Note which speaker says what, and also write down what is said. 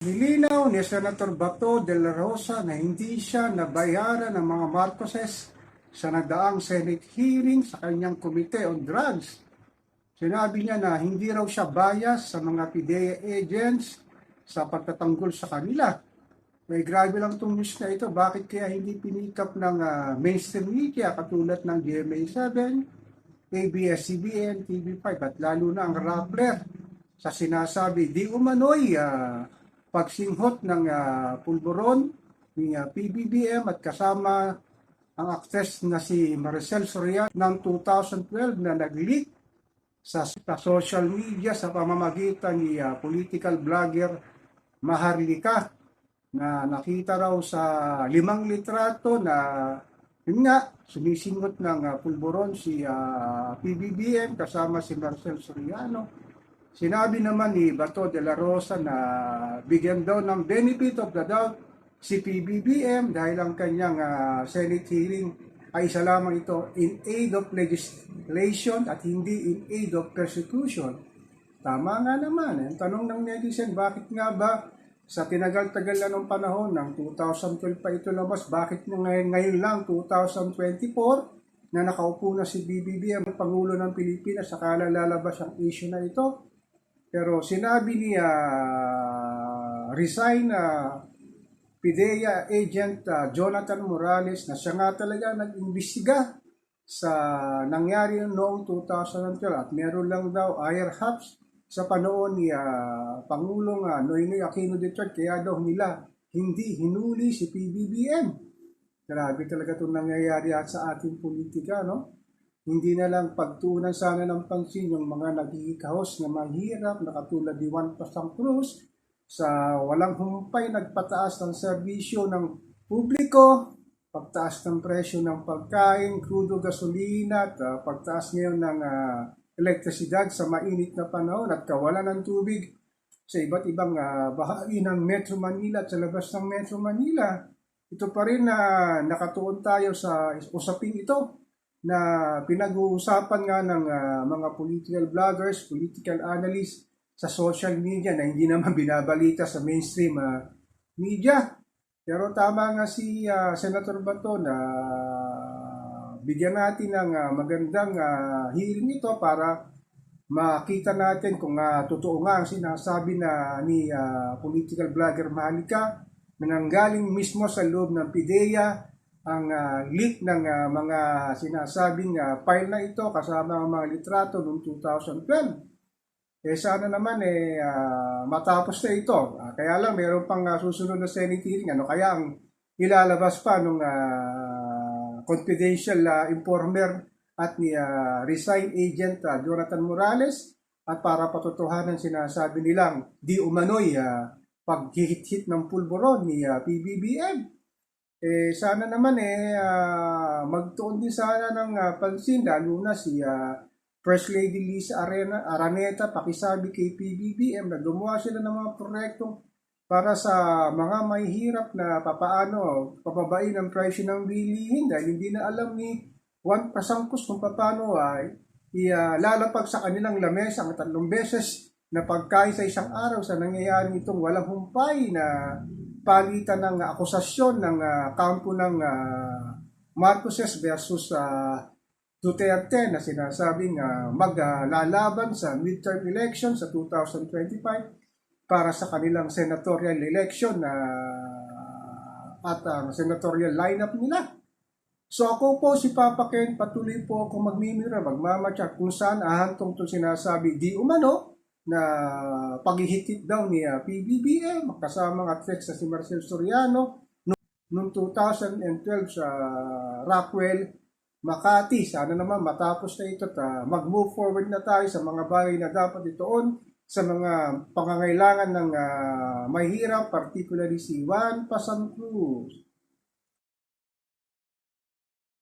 Speaker 1: Nilinaw ni Senator Bato de la Rosa na hindi siya nabayaran ng mga Marcoses sa nagdaang Senate hearing sa kanyang Committee on Drugs. Sinabi niya na hindi raw siya bias sa mga PIDEA agents sa pagtatanggol sa kanila. May grabe lang itong news na ito. Bakit kaya hindi pinikap ng ah, mainstream media katulad ng GMA7, ABS-CBN, TV5 at lalo na ang Rappler sa sinasabi di umano'y ah, pagsinghot ng ah, pulburon ni ah, PBBM at kasama ang actress na si Maricel Soriano ng 2012 na nag-leak sa, sa social media sa pamamagitan ni ah, political blogger Maharlika na nakita raw sa limang litrato na yun nga, sumisingot ng ah, pulburon si ah, PBBM kasama si Marcel Soriano. Sinabi naman ni Bato de la Rosa na bigyan daw ng benefit of the doubt si PBBM dahil ang kanyang ah, Senate hearing ay isa lamang ito in aid of legislation at hindi in aid of persecution. Tama nga naman. Ang tanong ng netizen, bakit nga ba sa tinagal-tagal na ng panahon ng 2012 pa ito labas, bakit na ngayon, ngayon lang 2024 na nakaupo na si BBBM, ang Pangulo ng Pilipinas, sakala lalabas ang issue na ito. Pero sinabi niya, resign na PIDEA agent ah, Jonathan Morales na siya nga talaga nag-imbestiga sa nangyari noong 2012 at meron lang daw air hubs sa panoon ni ah, Pangulong uh, Noynoy Aquino III kaya daw nila hindi hinuli si PBBM. Grabe talaga itong nangyayari at sa ating politika, no? Hindi na lang pagtuunan sana ng pansin yung mga nagkikahos na mahirap na katulad ni Juan Pasang Cruz sa walang humpay nagpataas ng serbisyo ng publiko, pagtaas ng presyo ng pagkain, crudo gasolina at ah, pagtaas ngayon ng ah, elektrisidad sa mainit na panahon at kawalan ng tubig sa iba't ibang ah, bahagi ng Metro Manila at sa labas ng Metro Manila. Ito pa rin na nakatuon tayo sa usaping ito na pinag-uusapan nga ng ah, mga political bloggers, political analysts sa social media na hindi naman binabalita sa mainstream ah, media. Pero tama nga si ah, Senator Bato na bigyan natin ng ah, magandang ah, hearing ito para makita natin kung ah, totoo nga ang sinasabi na ni ah, political blogger Malika na nanggaling mismo sa loob ng PIDEA ang ah, leak ng ah, mga sinasabing ah, file na ito kasama ang mga litrato noong 2012. Eh sana naman eh ah, matapos na ito. Ah, kaya lang mayroon pang ah, susunod na Senate hearing. Ano kaya ang ilalabas pa nung ah, confidential ah, informer at ni ah, resign agent ah, Jonathan Morales at para patotohanan sinasabi nilang di umano'y ah, paghihit-hit ng pulburon ni ah, PBBM. Eh sana naman eh ah, magtuon din sana ng ah, pansin lalo na si ah, First Lady Lisa Arena, Araneta, pakisabi kay PBBM na gumawa sila ng mga proyektong para sa mga mahihirap na papaano pababain ang presyo ng bilihin dahil hindi na alam ni Juan Pasangkos kung paano ay ilalapag sa kanilang lamesa ang tatlong beses na pagkain sa isang araw sa nangyayari itong walang humpay na palitan ng akusasyon ng ah, kampo ng ah, Marcoses versus ah, Duterte na sinasabing uh, maglalaban sa midterm election sa 2025 para sa kanilang senatorial election na at ang senatorial lineup nila. So ako po si Papa Ken, patuloy po ako magmimira, magmamatya kung saan ahantong to sinasabi di umano na paghihitit daw ni uh, PBBM kasama ng actress na si Marcel Soriano noong 2012 sa Rockwell, Makati. Sana naman matapos na ito at ah, mag-move forward na tayo sa mga bagay na dapat itoon sa mga pangangailangan ng uh, mahirap, particularly si Juan Pasang Cruz.